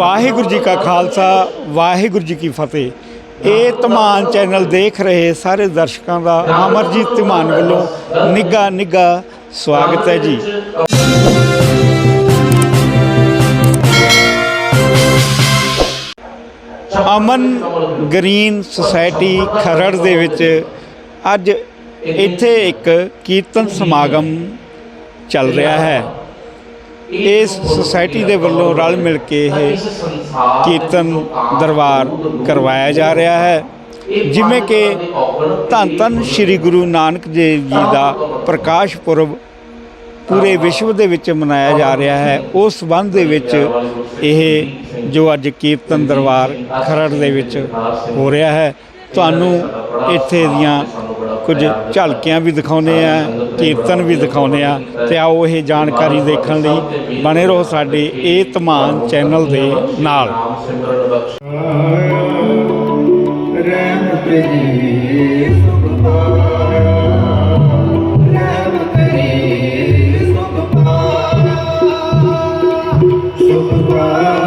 ਵਾਹਿਗੁਰੂ ਜੀ ਕਾ ਖਾਲਸਾ, ਵਾਹਿਗੁਰੂ ਜੀ ਕੀ ਫਤਿਹ। ਇਹ ਧਮਾਨ ਚੈਨਲ ਦੇਖ ਰਹੇ ਸਾਰੇ ਦਰਸ਼ਕਾਂ ਦਾ ਅਮਰਜੀਤ ਧਮਾਨ ਵੱਲੋਂ ਨਿੱਘਾ ਨਿੱਘਾ ਸਵਾਗਤ ਹੈ ਜੀ। ਅਮਨ ਗ੍ਰੀਨ ਸੁਸਾਇਟੀ ਖਰੜ ਦੇ ਵਿੱਚ ਅੱਜ ਇੱਥੇ ਇੱਕ ਕੀਰਤਨ ਸਮਾਗਮ ਚੱਲ ਰਿਹਾ ਹੈ। ਇਸ ਸੁਸਾਇਟੀ ਦੇ ਵੱਲੋਂ ਰਲ ਮਿਲ ਕੇ ਇਹ ਕੀਰਤਨ ਦਰਬਾਰ ਕਰਵਾਇਆ ਜਾ ਰਿਹਾ ਹੈ। ਜਿਵੇਂ ਕਿ ਧੰਨ ਧੰਨ ਸ੍ਰੀ ਗੁਰੂ ਨਾਨਕ ਦੇਵ ਜੀ ਦਾ ਪ੍ਰਕਾਸ਼ ਪੁਰਬ ਪੂਰੇ ਵਿਸ਼ਵ ਦੇ ਵਿੱਚ ਮਨਾਇਆ ਜਾ ਰਿਹਾ ਹੈ। ਉਸ ਸੰਬੰਧ ਦੇ ਵਿੱਚ ਇਹ ਜੋ ਅੱਜ ਕੀਰਤਨ ਦਰਬਾਰ ਖਰੜ ਦੇ ਵਿੱਚ ਹੋ ਰਿਹਾ ਹੈ, ਤੁਹਾਨੂੰ ਇੱਥੇ ਦੀਆਂ ਕੁਝ ਝਲਕੀਆਂ ਵੀ ਦਿਖਾਉਨੇ ਆ, ਕੀਰਤਨ ਵੀ ਦਿਖਾਉਨੇ ਆ, ਤੇ ਆਓ ਇਹ ਜਾਣਕਾਰੀ ਦੇਖਣ ਲਈ ਬਣੇ ਰਹੋ ਸਾਡੇ ਇਹ ਧਮਾਨ ਚੈਨਲ ਦੇ ਨਾਲ। ਰਹਿਮਤ ਜੀ ਸੁਖ ਪਾਇਆ ਰਹਿਮਤ ਜੀ ਸੁਖ ਪਾਇਆ ਸੁਖ ਪਾਇਆ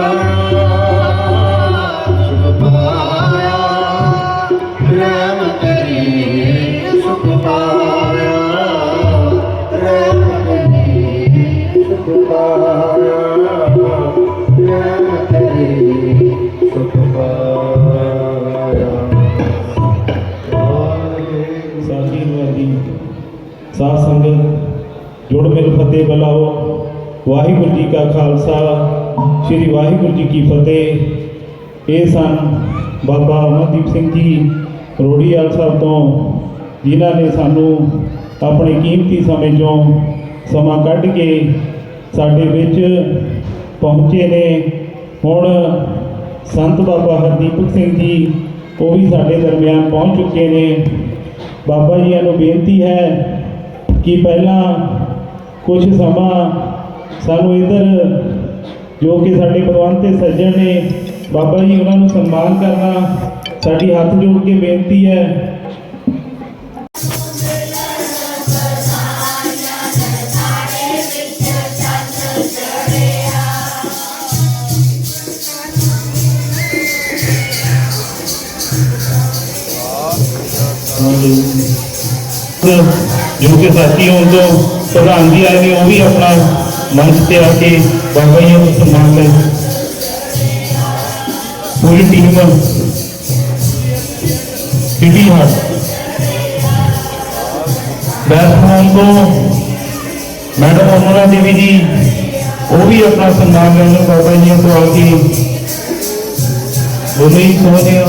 ਵਾਹਿਗੁਰੂ ਜੀ ਕਾ ਖਾਲਸਾ, ਸ੍ਰੀ ਵਾਹਿਗੁਰੂ ਜੀ ਕੀ ਫਤਿਹ। ਇਹ ਸਨ ਬਾਬਾ ਅਮਰਦੀਪ ਸਿੰਘ ਜੀ, ਰੋੜੀਵਾਲ ਸਾਹਿਬ ਤੋਂ, ਜਿਨ੍ਹਾਂ ਨੇ ਸਾਨੂੰ ਆਪਣੇ ਕੀਮਤੀ ਸਮੇਂ ਚੋਂ ਸਮਾਂ ਕੱਢ ਕੇ ਸਾਡੇ ਵਿੱਚ ਪਹੁੰਚੇ ਨੇ। ਹੁਣ ਸੰਤ ਬਾਬਾ ਹਰਦੀਪਕ ਸਿੰਘ ਜੀ, ਉਹ ਵੀ ਸਾਡੇ ਦਰਮਿਆਨ ਪਹੁੰਚ ਚੁੱਕੇ ਨੇ। ਬਾਬਾ ਜੀ ਨੂੰ ਬੇਨਤੀ ਹੈ ਕਿ ਪਹਿਲਾਂ ਕੁਝ ਸਮਾਂ ਸਾਨੂੰ ਇਧਰ ਜੋ ਕਿ ਸਾਡੇ ਪ੍ਰਬੰਧ ਤੇ ਸੱਜਣ ਨੇ, ਬਾਬਾ ਜੀ ਉਹਨਾਂ ਨੂੰ ਸਨਮਾਨ ਕਰਨਾ ਸਾਡੀ ਹੱਥ ਜੋੜ ਕੇ ਬੇਨਤੀ ਹੈ। ਜੋ ਕਿ ਸਾਥੀ ਹੋਣ ਤੋਂ ਪ੍ਰਧਾਨ ਜੀ ਆਏ ਨੇ, ਉਹ ਵੀ ਆਪਣਾ ਮੰਚ ਤੇ ਆ ਕੇ ਬਾਬਾ ਜੀ ਨੂੰ ਸਨਮਾਨ ਲੈ ਪੂਰੀ ਟੀਮ ਕਿਹਦੀ ਹੱਥ ਬੈਠਾਂ ਤੋਂ ਮੈਡਮ ਅਮਰਾ ਦੇਵੀ ਜੀ ਉਹ ਵੀ ਆਪਣਾ ਸਨਮਾਨ ਕਰਨ ਬਾਬਾ ਜੀ ਤੋਂ ਆ ਕੇ ਬੋਲੇ ਸੋਹਣੇ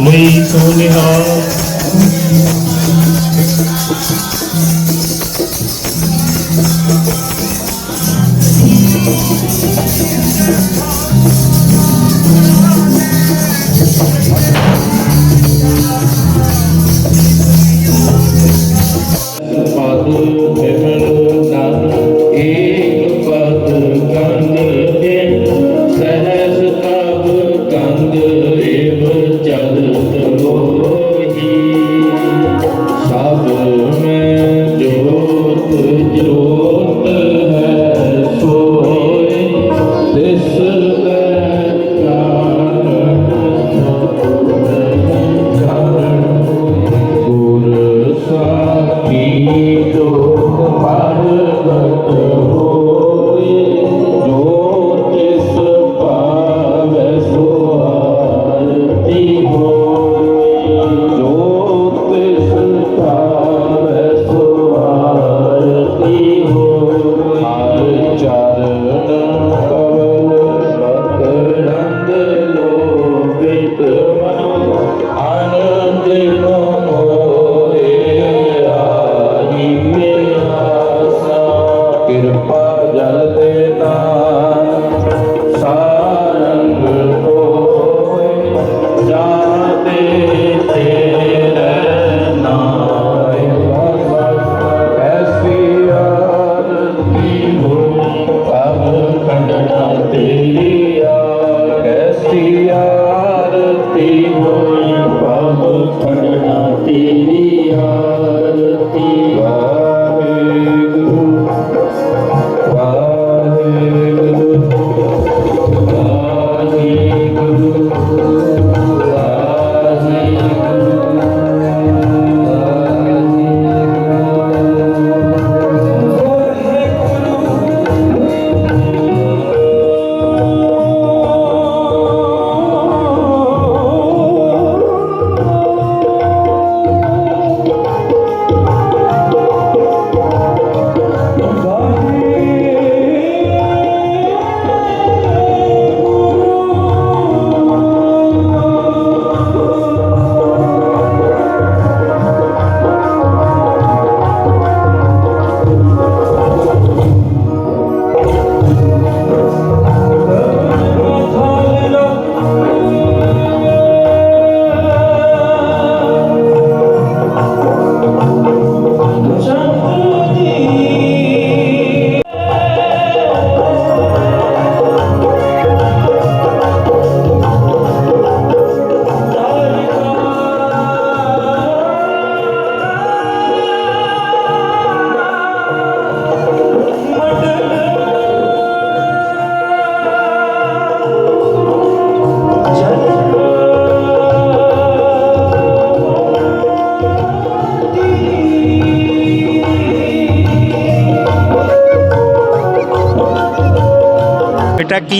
ਵਾਹਿਗੁਰੂ ਲਈ ਸੋਨਿਹਾ ਪਦ Lord.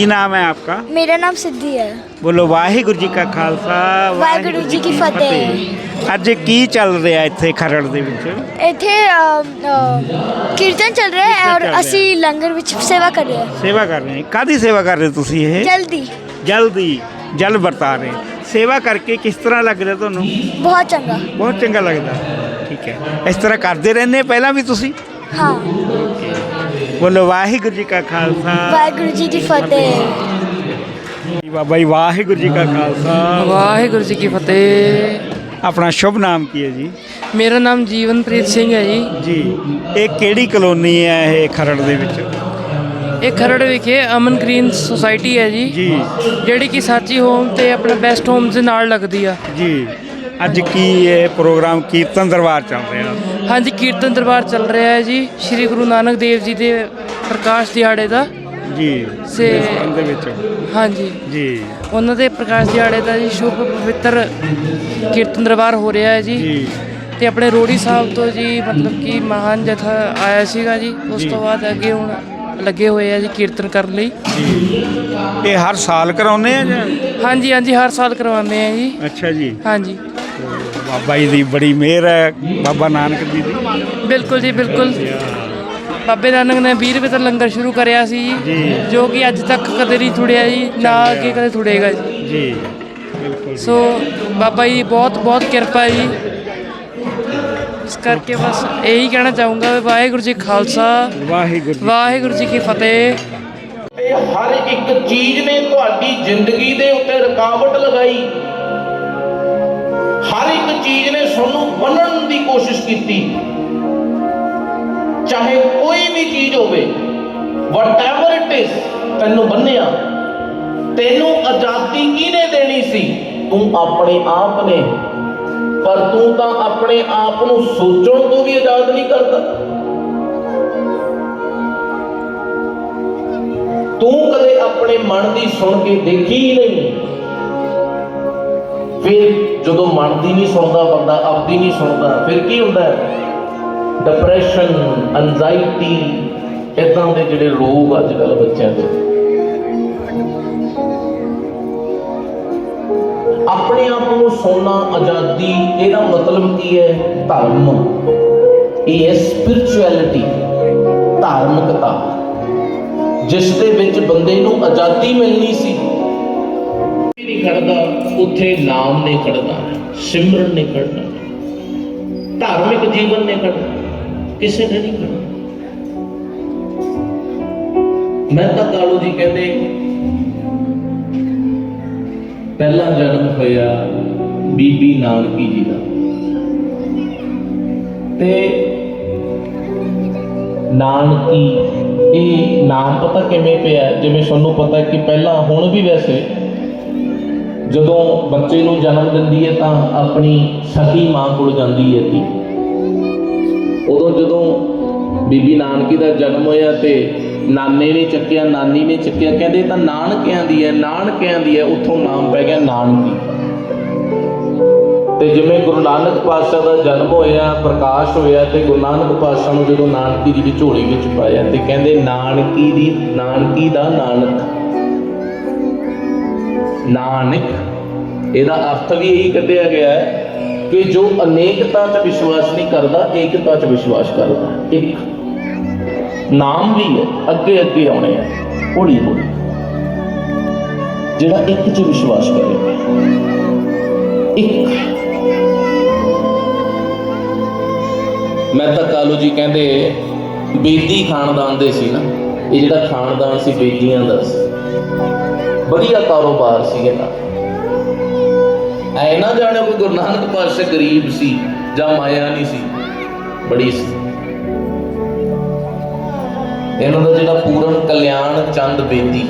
की नाम है आपका ਮੇਰਾ ਨਾਮ ਸਿੱਧੀ ਹੈ ਬੋਲੋ ਵਾਹਿਗੁਰੂ ਜੀ ਕਾ ਖਾਲਸਾ ਵਾਹਿਗੁਰੂ ਜੀ ਕੀ ਫਤਿਹ। ਅੱਜ ਕੀ ਚੱਲ ਰਿਹਾ ਇੱਥੇ ਖਰੜ ਦੇ ਵਿੱਚ ਇੱਥੇ ਅ, ਅ, ਕੀਰਤਨ ਚੱਲ ਰਿਹਾ ਹੈ ਕੀਰਤਨ ਚੱਲ ਔਰ ਰਿਹਾ ਅਸੀਂ ਲੰਗਰ ਵਿੱਚ ਸੇਵਾ ਕਰ ਰਹੇ ਹਾਂ ਸੇਵਾ ਕਰ ਰਹੇ ਹੋ ਕਾਦੀ ਸੇਵਾ ਕਰ ਰਹੇ ਹੋ ਤੁਸੀਂ ਇਹ ਜਲਦੀ ਜਲਦੀ ਜਲ ਵਰਤਾ ਰਹੇ ਸੇਵਾ ਕਰਕੇ ਕਿਸ ਤਰ੍ਹਾਂ ਲੱਗ ਰਿਹਾ ਤੁਹਾਨੂੰ ਬਹੁਤ ਚੰਗਾ ਬਹੁਤ ਚੰਗਾ ਲੱਗਦਾ ਠੀਕ ਹੈ ਇਸ ਤਰ੍ਹਾਂ ਕਰਦੇ ਰਹਿੰਦੇ ਪਹਿਲਾਂ ਵੀ ਤੁਸੀਂ ਹਾਂ ਬੋਲੋ ਵਾਹਿਗੁਰੂ ਜੀ ਕਾ ਖਾਲਸਾ। ਵਾਹਿਗੁਰੂ ਜੀ ਕੀ ਫਤਿਹ। ਜੀ ਬਾਬਾ ਜੀ ਵਾਹਿਗੁਰੂ ਜੀ ਕਾ ਖਾਲਸਾ। ਵਾਹਿਗੁਰੂ ਜੀ ਕੀ ਫਤਿਹ। ਆਪਣਾ ਸ਼ੁਭ ਨਾਮ ਕੀ ਹੈ ਜੀ? ਮੇਰਾ ਨਾਮ ਜੀਵਨਪ੍ਰੀਤ ਸਿੰਘ ਹੈ ਜੀ। ਜੀ ਇਹ ਕਿਹੜੀ ਕਲੋਨੀ ਹੈ ਇਹ ਖਰੜ ਦੇ ਵਿੱਚ? ਇਹ ਖਰੜ ਵਿਖੇ ਅਮਨ ਗ੍ਰੀਨ ਸੁਸਾਇਟੀ ਹੈ ਜੀ। ਜੀ। ਜਿਹੜੀ ਕਿ ਸਾਚੀ ਹੋਮ ਤੇ ਆਪਣਾ ਬੈਸਟ ਹੋਮਸ ਦੇ ਨਾਲ ਲੱਗਦੀ ਆ। ਜੀ। ਅੱਜ ਕੀ ਇਹ ਪ੍ਰੋਗਰਾਮ ਕੀਰਤਨ ਦਰਬਾਰ ਚੱਲ ਰਿਹਾ? ਹਾਂਜੀ ਕੀਰਤਨ ਦਰਬਾਰ ਚੱਲ ਰਿਹਾ ਹੈ ਜੀ। ਸ੍ਰੀ ਗੁਰੂ ਨਾਨਕ ਦੇਵ ਜੀ ਦੇ ਪ੍ਰਕਾਸ਼ ਦਿਹਾੜੇ ਦਾ। ਜੀ ਸੇ- ਦੇ ਵਿੱਚ। ਹਾਂਜੀ। ਜੀ। ਉਹਨਾਂ ਦੇ ਪ੍ਰਕਾਸ਼ ਦਿਹਾੜੇ ਦਾ ਜੀ ਸ਼ੁਭ ਪਵਿੱਤਰ ਕੀਰਤਨ ਦਰਬਾਰ ਹੋ ਰਿਹਾ ਹੈ ਜੀ। ਜੀ। ਤੇ ਆਪਣੇ ਰੋੜੀ ਸਾਹਿਬ ਤੋਂ ਜੀ ਮਤਲਬ ਕਿ ਮਹਾਨ ਜਥਾ ਆਇਆ ਸੀਗਾ ਜੀ। ਉਸ। ਤੋਂ ਬਾਅਦ ਅੱਗੇ ਹੁਣ ਲੱਗੇ ਹੋਏ ਆ ਜੀ ਕੀਰਤਨ ਕਰਨ ਲਈ। ਜੀ। ਇਹ ਹਰ ਸਾਲ ਕਰਾਉਂਦੇ ਆ ਜਾਂ? ਹਾਂਜੀ ਹਾਂਜੀ ਹਰ ਸਾਲ ਕਰਵਾਉਂਦੇ ਆ ਜੀ। ਅੱਛਾ ਜੀ। ਹਾਂਜੀ। ਬਾਬਾ ਜੀ ਦੀ ਬੜੀ ਮਿਹਰ ਹੈ ਬਾਬਾ ਨਾਨਕ ਜੀ ਦੀ। ਬਿਲਕੁਲ ਜੀ ਬਿਲਕੁਲ। ਬਾਬੇ ਨਾਨਕ ਨੇ 20 ਰੁਪਏ ਲੰਗਰ ਸ਼ੁਰੂ ਕਰਿਆ ਸੀ ਜੀ। ਜੋ। ਕਿ ਅੱਜ ਤੱਕ ਕਦੇ ਨਹੀਂ ਥੁੜਿਆ ਜੀ ਨਾ ਅੱਗੇ ਕਦੇ ਥੁੜੇਗਾ ਜੀ। ਜੀ। ਬਿਲਕੁਲ ਸੋ ਬਾਬਾ ਜੀ ਬਹੁਤ ਬਹੁਤ ਕਿਰਪਾ ਹੈ ਜੀ। ਇਸ ਕਰਕੇ ਬਸ ਇਹੀ ਕਹਿਣਾ ਚਾਹੂੰਗਾ ਵੀ ਵਾਹਿਗੁਰੂ ਜੀ ਖਾਲਸਾ ਵਾਹਿਗੁਰੂ ਜੀ ਵਾਹਿਗੁਰੂ ਜੀ ਕੀ ਫਤਿਹ। ਹਰ ਇੱਕ ਚੀਜ਼ ਨੇ ਤੁਹਾਡੀ ਜ਼ਿੰਦਗੀ ਦੇ ਉੱਤੇ ਰੁਕਾਵਟ ਲਗਾਈ। ਹਰ ਇੱਕ ਚੀਜ਼ ਨੇ ਤੁਹਾਨੂੰ ਬੰਨਣ ਦੀ ਕੋਸ਼ਿਸ਼ ਕੀਤੀ। ਚਾਹੇ ਕੋਈ ਵੀ ਚੀਜ਼ ਹੋਵੇ ਵਟਐਵਰ ਇਟ ਇਜ਼ ਤੈਨੂੰ ਬੰਨਿਆ ਤੈਨੂੰ ਆਜ਼ਾਦੀ ਕਿਹਨੇ ਦੇਣੀ ਸੀ? ਤੂੰ ਆਪਣੇ ਆਪ ਨੇ। ਪਰ ਤੂੰ ਤਾਂ ਆਪਣੇ ਆਪ ਨੂੰ ਸੋਚਣ ਤੋਂ ਵੀ ਆਜ਼ਾਦ ਨਹੀਂ ਕਰਦਾ। ਤੂੰ ਕਦੇ ਆਪਣੇ ਮਨ ਦੀ ਸੁਣ ਕੇ ਦੇਖੀ ਹੀ ਨਹੀਂ। ਫਿਰ ਜਦੋਂ ਮਨ ਦੀ ਨਹੀਂ ਸੁਣਦਾ ਬੰਦਾ, ਆਪਦੀ ਨਹੀਂ ਸੁਣਦਾ, ਫਿਰ ਕੀ ਹੁੰਦਾ? ਹੈ ਡਿਪਰੈਸ਼ਨ ਐਂਜ਼ਾਈਟੀ ਇਦਾਂ ਦੇ ਜਿਹੜੇ ਰੋਗ ਅੱਜ ਕੱਲ ਬੱਚਿਆਂ ਦੇ। ਆਪਣੇ ਆਪ ਨੂੰ ਸੁਣਨਾ ਆਜ਼ਾਦੀ, ਇਹਦਾ ਮਤਲਬ ਕੀ ਹੈ? ਧਰਮ। ਇਹ ਹੈ ਸਪਿਰਚੁਅਲਿਟੀ ਧਾਰਮਿਕਤਾ, ਜਿਸ ਦੇ ਵਿੱਚ ਬੰਦੇ ਨੂੰ ਆਜ਼ਾਦੀ ਮਿਲਣੀ ਸੀ। ਨਹੀਂ ਖੜਦਾ ਉੱਥੇ ਨਾਮ ਨੇ ਖੜਦਾ ਸਿਮਰਨ ਨਹੀਂ ਖੜਦਾ ਧਾਰਮਿਕ ਜੀਵਨ ਨਹੀਂ ਖੜਦਾ ਕਿਸੇ ਨੇ ਨਹੀਂ ਖੜਦਾ ਮਹਿਤਾ ਕਾਲੂ ਜੀ ਕਹਿੰਦੇ, ਪਹਿਲਾ ਜਨਮ ਹੋਇਆ ਬੀਬੀ ਨਾਨਕੀ ਜੀ ਦਾ। ਤੇ ਨਾਨਕੀ, ਇਹ ਨਾਮ ਪਤਾ ਕਿਵੇਂ ਪਿਆ? ਜਿਵੇਂ ਤੁਹਾਨੂੰ ਪਤਾ ਕਿ ਪਹਿਲਾਂ ਹੁਣ ਵੀ ਵੈਸੇ ਜਦੋਂ ਬੱਚੇ ਨੂੰ ਜਨਮ ਦਿੰਦੀ ਹੈ ਤਾਂ ਆਪਣੀ ਸਕੀ ਮਾਂ ਕੋਲ ਜਾਂਦੀ ਹੈ ਧੀ। ਉਦੋਂ ਜਦੋਂ ਬੀਬੀ ਨਾਨਕੀ ਦਾ ਜਨਮ ਹੋਇਆ ਤੇ ਨਾਨੇ ਨੇ ਚੱਕਿਆ, ਨਾਨੀ ਨੇ ਚੱਕਿਆ, ਕਹਿੰਦੇ ਤਾਂ ਨਾਨਕਿਆਂ ਦੀ ਹੈ, ਨਾਨਕਿਆਂ ਦੀ ਹੈ, ਉੱਥੋਂ ਨਾਮ ਪੈ ਗਿਆ ਨਾਨਕੀ। ਤੇ ਜਿਵੇਂ ਗੁਰੂ ਨਾਨਕ ਪਾਤਸ਼ਾਹ ਦਾ ਜਨਮ ਹੋਇਆ, ਪ੍ਰਕਾਸ਼ ਹੋਇਆ ਤੇ ਗੁਰੂ ਨਾਨਕ ਪਾਤਸ਼ਾਹ ਨੂੰ ਜਦੋਂ ਨਾਨਕੀ ਦੀ ਝੋਲੀ ਵਿੱਚ ਪਾਇਆ ਤੇ ਕਹਿੰਦੇ ਨਾਨਕੀ ਦੀ, ਨਾਨਕੀ ਦਾ ਨਾਨਕ। ਨਾਨਕ। ਇਹਦਾ ਅਰਥ ਵੀ ਇਹੀ ਕੱਢਿਆ ਗਿਆ ਹੈ ਕਿ ਜੋ ਅਨੇਕਤਾ 'ਚ ਵਿਸ਼ਵਾਸ ਨਹੀਂ ਕਰਦਾ, ਏਕਤਾ 'ਚ ਵਿਸ਼ਵਾਸ ਕਰਦਾ। ਇੱਕ ਨਾਮ ਵੀ ਹੈ, ਅੱਗੇ ਅੱਗੇ ਆਉਣੇ ਆ, ਹੌਲੀ ਹੌਲੀ। ਜਿਹੜਾ ਇੱਕ 'ਚ ਵਿਸ਼ਵਾਸ ਕਰੇ, ਇੱਕ। ਮਹਿਤਾ ਕਾਲੂ ਜੀ ਕਹਿੰਦੇ, ਬੇਦੀ ਖਾਨਦਾਨ ਦੇ ਸੀ ਨਾ, ਇਹ ਜਿਹੜਾ ਖਾਨਦਾਨ ਸੀ ਬੇਦੀਆਂ ਦਾ ਸੀ। ਵਧੀਆ ਕਾਰੋਬਾਰ ਸੀ ਇਹਦਾ। ਐ ਨਾ ਜਾਣੇ ਕੋਈ ਗੁਰੂ ਨਾਨਕ ਪਾਤਸ਼ਾਹ ਗਰੀਬ ਸੀ ਜਾਂ ਮਾਇਆ ਨਹੀਂ ਸੀ, ਬੜੀ ਸੀ। ਇਹਨਾਂ ਦਾ ਜਿਹੜਾ ਪੂਰਨ ਕਲਿਆਣ ਚੰਦ ਬੇਦੀ।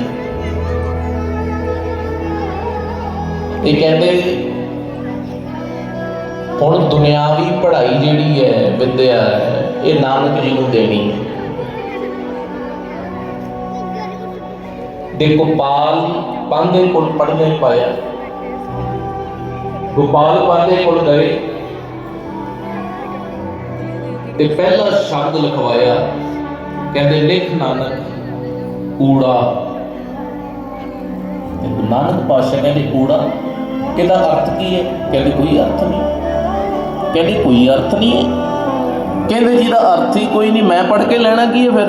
ਇਹ ਕਹਿੰਦੇ, ਹੁਣ ਦੁਨਿਆਵੀ ਪੜ੍ਹਾਈ ਜਿਹੜੀ ਹੈ, ਵਿਦਿਆ ਹੈ, ਇਹ ਨਾਨਕ ਜੀ ਨੂੰ ਦੇਣੀ ਹੈ। ਦੇ ਗੋਪਾਲ ਪਾਂਦੇ ਕੋਲ ਪੜ੍ਹਨੇ ਪਾਇਆ ਗੋਪਾਲ ਪਾਂਦੇ ਕੋਲ ਗਏ ਤੇ ਪਹਿਲਾ ਸ਼ਬਦ ਲਿਖਵਾਇਆ, ਕਹਿੰਦੇ, ਲਿਖ ਨਾਨਕ, ਕੂੜਾ। ਗੁਰੂ ਨਾਨਕ ਪਾਤਸ਼ਾਹ ਕਹਿੰਦੇ, ਕੂੜਾ? ਇਹਦਾ ਅਰਥ ਕੀ ਹੈ? ਕਹਿੰਦੇ, ਕੋਈ ਅਰਥ ਨਹੀਂ। ਕਹਿੰਦੇ, ਕੋਈ ਅਰਥ ਨਹੀਂ ਹੈ? ਕਹਿੰਦੇ, ਜਿਹਦਾ ਅਰਥ ਹੀ ਕੋਈ ਨਹੀਂ, ਮੈਂ ਪੜ੍ਹ ਕੇ ਲੈਣਾ ਕੀ ਹੈ ਫਿਰ?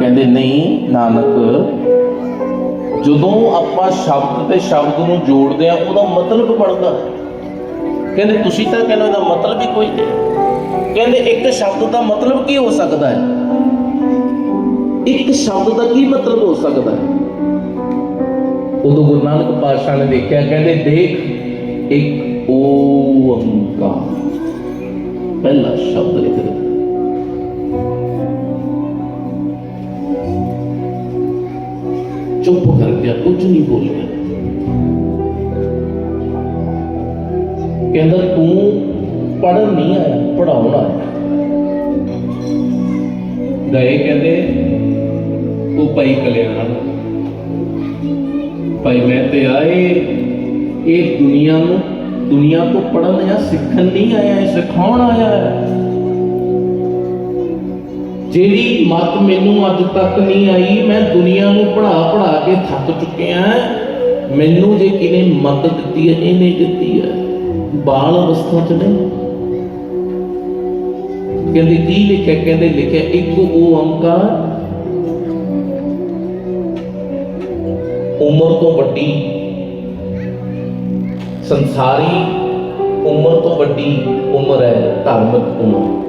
ਕਹਿੰਦੇ, ਨਹੀਂ ਨਾਨਕ ਜਦੋਂ ਆਪਾਂ ਸ਼ਬਦ ਤੇ ਸ਼ਬਦ ਨੂੰ ਜੋੜਦੇ ਆ ਉਹਦਾ ਮਤਲਬ ਬਣਦਾ ਕਹਿੰਦੇ, ਤੁਸੀਂ ਤਾਂ ਕਹਿੰਦੇ ਇਹਦਾ ਮਤਲਬ ਹੀ ਕੋਈ ਨਹੀਂ ਕਹਿੰਦੇ, ਇੱਕ ਸ਼ਬਦ ਦਾ ਮਤਲਬ ਕੀ ਹੋ ਸਕਦਾ ਹੈ? ਇੱਕ ਸ਼ਬਦ ਦਾ ਕੀ ਮਤਲਬ ਹੋ ਸਕਦਾ ਹੈ? ਉਦੋਂ ਗੁਰੂ ਨਾਨਕ ਪਾਤਸ਼ਾਹ ਨੇ ਦੇਖਿਆ, ਕਹਿੰਦੇ, ਦੇਖ, ਇੱਕ ਓੰਕਾਰ ਪਹਿਲਾ ਸ਼ਬਦ ਲਿਖ ਦਿੱਤਾ। ਚੁੱਪ ਕਰ ਗਿਆ ਕੁਝ ਨਹੀਂ ਬੋਲਿਆ ਕਹਿੰਦਾ ਤੂੰ ਪੜਨ ਨਹੀਂ ਆਇਆ ਪੜਾਉਣ ਆਇਆ ਗਏ ਕਹਿੰਦੇ ਉਹ ਭਾਈ ਕਲਿਆਣ ਭਾਈ ਮੈਂ ਤੇ ਆਏ, ਇਹ ਦੁਨੀਆ ਨੂੰ, ਦੁਨੀਆ ਤੋਂ ਪੜਨ ਜਾਂ ਸਿੱਖਣ ਨਹੀਂ ਆਇਆ ਸਿਖਾਉਣ ਆਇਆ ਹੈ। ਜਿਹੜੀ ਮਤ ਮੈਨੂੰ ਅੱਜ ਤੱਕ ਨਹੀਂ ਆਈ, ਮੈਂ ਦੁਨੀਆ ਨੂੰ ਪੜਾ ਪੜਾ ਕੇ ਥੱਕ ਚੁੱਕਿਆ ਮੈਨੂੰ ਜੇ ਕਿਨੇ ਮਤ ਦਿੱਤੀ ਹੈ, ਇਹਨੇ ਦਿੱਤੀ ਹੈ। ਬਾਲ ਅਵਸਥਾ ਚ ਨਹੀਂ। ਕਹਿੰਦੇ ਕੀ ਲਿਖਿਆ, ਕਹਿੰਦੇ ਲਿਖਿਆ, ਇੱਕ ਉਹ ਓੰਕਾਰ ਉਮਰ ਤੋਂ ਵੱਡੀ। ਸੰਸਾਰੀ ਉਮਰ ਤੋਂ ਵੱਡੀ ਉਮਰ ਹੈ ਧਾਰਮਿਕ ਉਮਰ।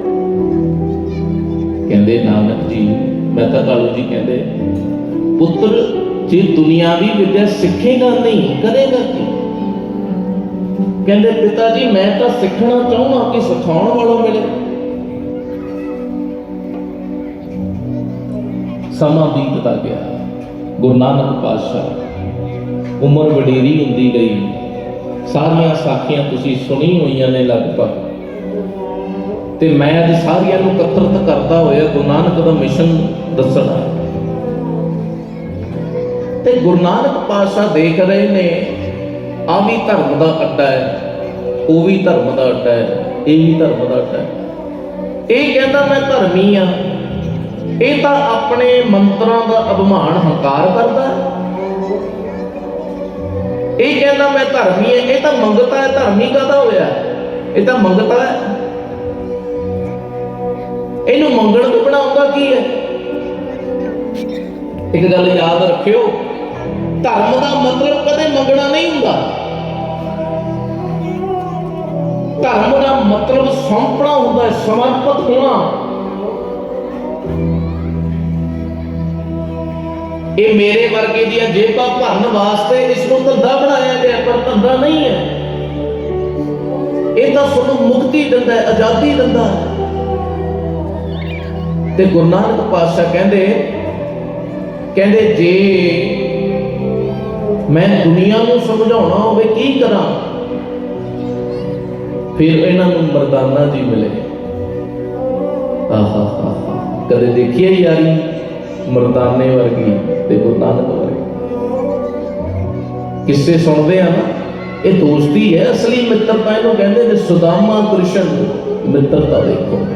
ਕਹਿੰਦੇ, ਨਾਨਕ ਜੀ ਮਹਿਤਾ ਕਾਲੂ ਜੀ ਕਹਿੰਦੇ, ਪੁੱਤਰ, ਜੇ ਦੁਨਿਆਵੀ ਵਿਦਿਆ ਸਿੱਖੇਗਾ ਨਹੀਂ, ਕਰੇਗਾ ਕੀ? ਕਹਿੰਦੇ, ਪਿਤਾ ਜੀ, ਮੈਂ ਤਾਂ ਸਿੱਖਣਾ ਚਾਹੁੰਦਾ ਕਿ ਸਿਖਾਉਣ ਵਾਲਾ ਮਿਲੇ ਸਮਾਂ ਬੀਤਦਾ ਗਿਆ। ਗੁਰੂ ਨਾਨਕ ਪਾਤਸ਼ਾਹ, ਉਮਰ ਵਡੇਰੀ ਹੁੰਦੀ ਗਈ। ਸਾਰੀਆਂ ਸਾਖੀਆਂ ਤੁਸੀਂ ਸੁਣੀ ਹੋਈਆਂ ਨੇ ਲਗਭਗ। ਤੇ ਮੈਂ ਅੱਜ ਸਾਰਿਆਂ ਨੂੰ ਕਤਰਤ ਕਰਦਾ ਹੋਇਆ ਗੁਰੂ ਨਾਨਕ ਦਾ ਮਿਸ਼ਨ ਦੱਸਣਾ ਤੇ ਗੁਰੂ ਨਾਨਕ ਪਾਤਸ਼ਾਹ ਦੇਖ ਰਹੇ ਨੇ ਆ ਵੀ ਧਰਮ ਦਾ ਅੱਡਾ ਹੈ, ਉਹ ਵੀ ਧਰਮ ਦਾ ਅੱਡਾ ਹੈ, ਇਹ ਵੀ ਧਰਮ ਦਾ ਅੱਡਾ ਹੈ। ਇਹ ਕਹਿੰਦਾ ਮੈਂ ਧਰਮੀ ਆ ਇਹ ਤਾਂ ਆਪਣੇ ਮੰਤਰਾਂ ਦਾ ਅਭਿਮਾਨ ਹੰਕਾਰ ਕਰਦਾ ਇਹ ਕਹਿੰਦਾ ਮੈਂ ਧਰਮੀ ਹੈ, ਇਹ ਤਾਂ ਮੰਗਤਾ ਹੈ, ਧਰਮੀ ਕਾਹਦਾ ਹੋਇਆ? ਇਹ ਤਾਂ ਮੰਗਤਾ ਹੈ। ਇਹਨੂੰ ਮੰਗਣ ਤੋਂ ਬਣਾਉਂਦਾ ਕੀ ਹੈ? ਇੱਕ ਗੱਲ ਯਾਦ ਰੱਖਿਓ, ਧਰਮ ਦਾ ਮਤਲਬ ਕਦੇ ਮੰਗਣਾ ਨਹੀਂ ਹੁੰਦਾ। ਧਰਮ ਦਾ ਮਤਲਬ ਸੌਂਪਣਾ ਹੁੰਦਾ ਹੈ ਸਮਰਪਿਤ ਹੋਣਾ। ਇਹ ਮੇਰੇ ਵਰਗੇ ਦੀਆਂ ਜੇਬਾਂ ਭਰਨ ਵਾਸਤੇ ਇਸ ਨੂੰ ਧੰਦਾ ਬਣਾਇਆ ਗਿਆ, ਪਰ ਧੰਦਾ ਨਹੀਂ ਹੈ। ਇਹ ਤਾਂ ਤੁਹਾਨੂੰ ਮੁਕਤੀ ਦਿੰਦਾ ਹੈ, ਆਜ਼ਾਦੀ ਦਿੰਦਾ ਹੈ। ਤੇ ਗੁਰੂ ਨਾਨਕ ਪਾਤਸ਼ਾਹ ਕਹਿੰਦੇ ਕਹਿੰਦੇ, ਜੇ ਮੈਂ ਦੁਨੀਆ ਨੂੰ ਸਮਝਾਉਣਾ ਹੋਵੇ, ਕੀ ਕਰਾਂ? ਫਿਰ ਇਹਨਾਂ ਨੂੰ ਮਰਦਾਨਾ ਜੀ ਮਿਲੇ। ਆਹਾ, ਹਾ ਕਦੇ ਦੇਖੀ ਹੈ ਯਾਰੀ ਮਰਦਾਨੇ ਵਰਗੀ ਤੇ ਗੁਰੂ ਨਾਨਕ ਵਰਗੀ? ਕਿੱਸੇ ਸੁਣਦੇ ਆ ਨਾ? ਇਹ ਦੋਸਤੀ ਹੈ, ਅਸਲੀ ਮਿੱਤਰਤਾ। ਇਹਨੂੰ ਕਹਿੰਦੇ ਨੇ ਸੁਦਾਮਾ ਕ੍ਰਿਸ਼ਨ ਮਿੱਤਰਤਾ ਦੇਖੋ।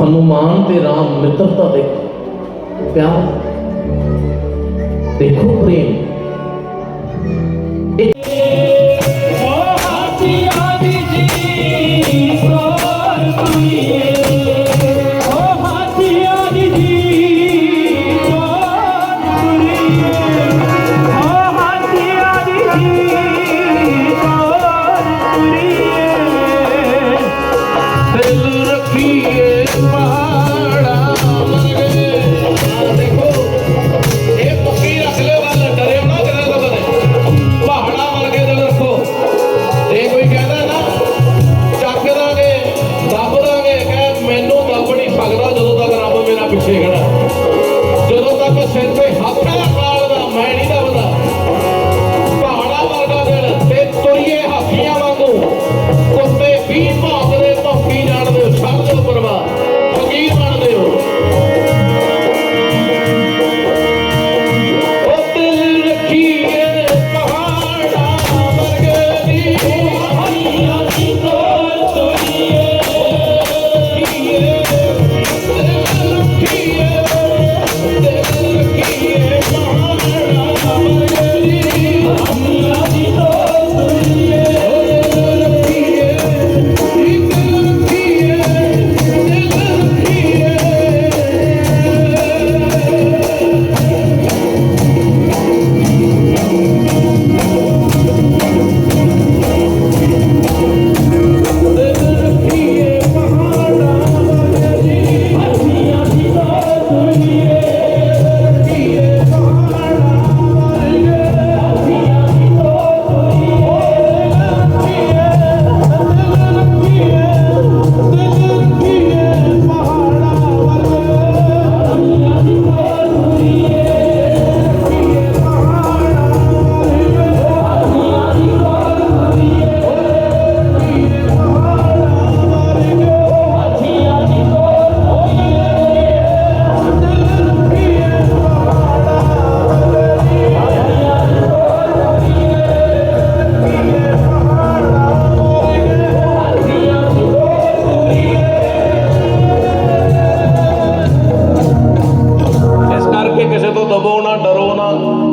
ਹਨੂਮਾਨ ਤੇ ਰਾਮ ਮਿੱਤਰਤਾ ਦੇਖੋ ਪਿਆਰ। ਦੇਖੋ ਪ੍ਰੇਮ। ਦਿਲ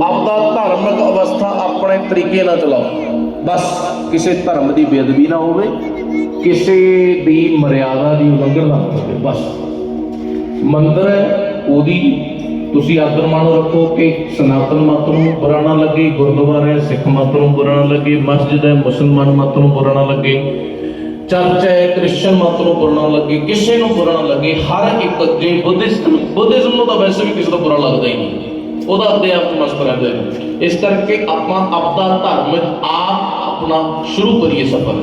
ਆਪਦਾ ਧਾਰਮਿਕ ਅਵਸਥਾ ਆਪਣੇ ਤਰੀਕੇ ਨਾਲ ਚਲਾਓ। ਬਸ ਕਿਸੇ ਧਰਮ ਦੀ ਬੇਅਦਬੀ ਨਾ ਹੋਵੇ, ਕਿਸੇ ਦੀ ਮਰਿਆਦਾ ਦੀ ਉਲੰਘਣ ਨਾ ਹੋਵੇ, ਬਸ। ਮੰਦਰ ਹੈ, ਉਹਦੀ ਤੁਸੀਂ ਆਦਰ ਮਾਣ ਰੱਖੋ ਕਿ ਸਨਾਤਨ ਮਤ ਨੂੰ ਬੁਰਾ ਨਾ ਲੱਗੇ, ਗੁਰਦੁਆਰਾ ਹੈ, ਸਿੱਖ ਮਤ ਨੂੰ ਬੁਰਾ ਨਾ ਲੱਗੇ, ਮਸਜਿਦ ਹੈ, ਮੁਸਲਮਾਨ ਮਤ ਨੂੰ ਬੁਰਾ ਨਾ ਲੱਗੇ, ਚਰਚ ਹੈ, ਕ੍ਰਿਸਚਨ ਮਤ ਨੂੰ ਬੁਰਾ ਨਾ ਲੱਗੇ, ਕਿਸੇ ਨੂੰ ਬੁਰਾ ਨਾ ਲੱਗੇ, ਹਰ ਇੱਕ ਜੇ ਬੁੱਧਿਸਟ ਬੁੱਧਿਜ਼ਮ ਨੂੰ ਤਾਂ ਵੈਸੇ ਵੀ ਕਿਸੇ ਦਾ ਬੁਰਾ ਲੱਗਦਾ ਹੀ ਨਹੀਂ। ਉਹਦਾ ਆਪਦੇ ਆਪ ਚ ਮਸਤ ਰਹਿੰਦੇ ਇਸ ਕਰਕੇ ਆਪਾਂ ਆਪਦਾ ਧਰਮ ਆਪ ਆਪਣਾ ਸ਼ੁਰੂ ਕਰੀਏ ਸਫਰ।